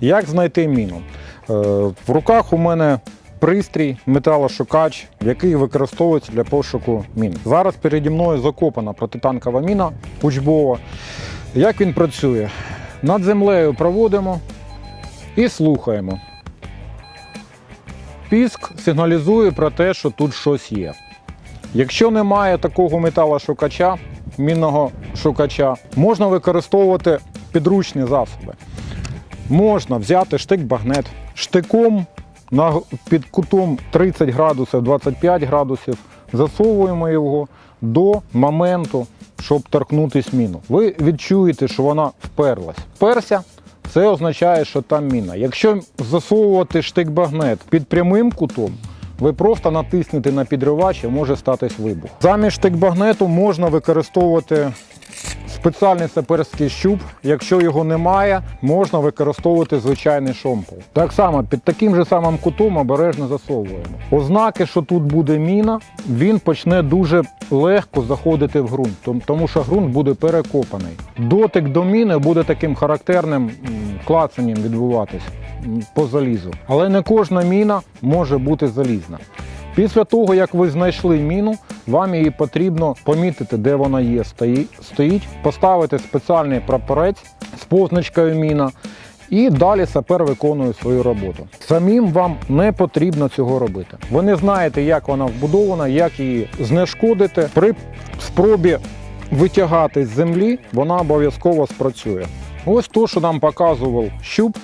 Як знайти міну? Е, В руках у мене пристрій металошукач, який використовується для пошуку мін. Зараз переді мною закопана протитанкова міна учбова. Як він працює? Над землею проводимо і слухаємо. Піск сигналізує про те, що тут щось є. Якщо немає такого металошукача, мінного шукача, можна використовувати підручні засоби. Можна взяти штик-багнет штиком під кутом 30 градусів, 25 градусів, засовуємо його до моменту, щоб торкнутись міну. Ви відчуєте, що вона вперлась. Вперся, це означає, що там міна. Якщо засовувати штик-багнет під прямим кутом, ви просто натиснете на підривач і може статись вибух. Замість штик-багнету можна використовувати спеціальний саперський щуп. Якщо його немає, можна використовувати звичайний шомпол. Так само під таким же самим кутом обережно засовуємо. Ознаки, що тут буде міна, він почне дуже легко заходити в ґрунт, тому що ґрунт буде перекопаний. Дотик до міни буде таким характерним клацанням відбуватись по залізу. Але не кожна міна може бути залізна. Після того, як ви знайшли міну, вам її потрібно помітити, де вона є, стоїть, поставити спеціальний прапорець з позначкою міна. І далі сапер виконує свою роботу. Самим вам не потрібно цього робити. Ви не знаєте, як вона вбудована, як її знешкодити. При спробі витягати з землі, вона обов'язково спрацює. Ось то, що нам показував щуп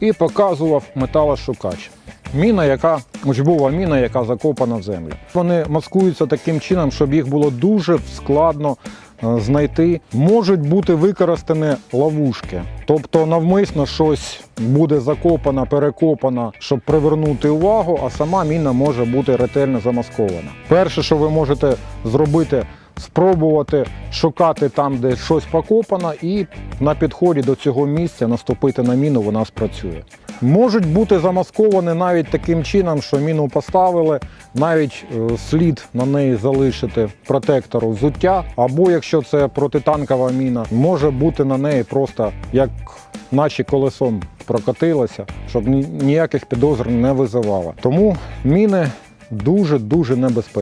і показував металошукач. Міна, яка учбова міна, яка закопана в землю. Вони маскуються таким чином, щоб їх було дуже складно е, знайти. Можуть бути використані ловушки, тобто навмисно щось буде закопано, перекопано, щоб привернути увагу, а сама міна може бути ретельно замаскована. Перше, що ви можете зробити, спробувати шукати там, де щось покопано, і на підході до цього місця наступити на міну, вона спрацює. Можуть бути замасковані навіть таким чином, що міну поставили, навіть е, слід на неї залишити протектору взуття, або якщо це протитанкова міна, може бути на неї просто як наче колесом прокотилося, щоб ніяких підозр не визивало. Тому міни дуже дуже небезпечні.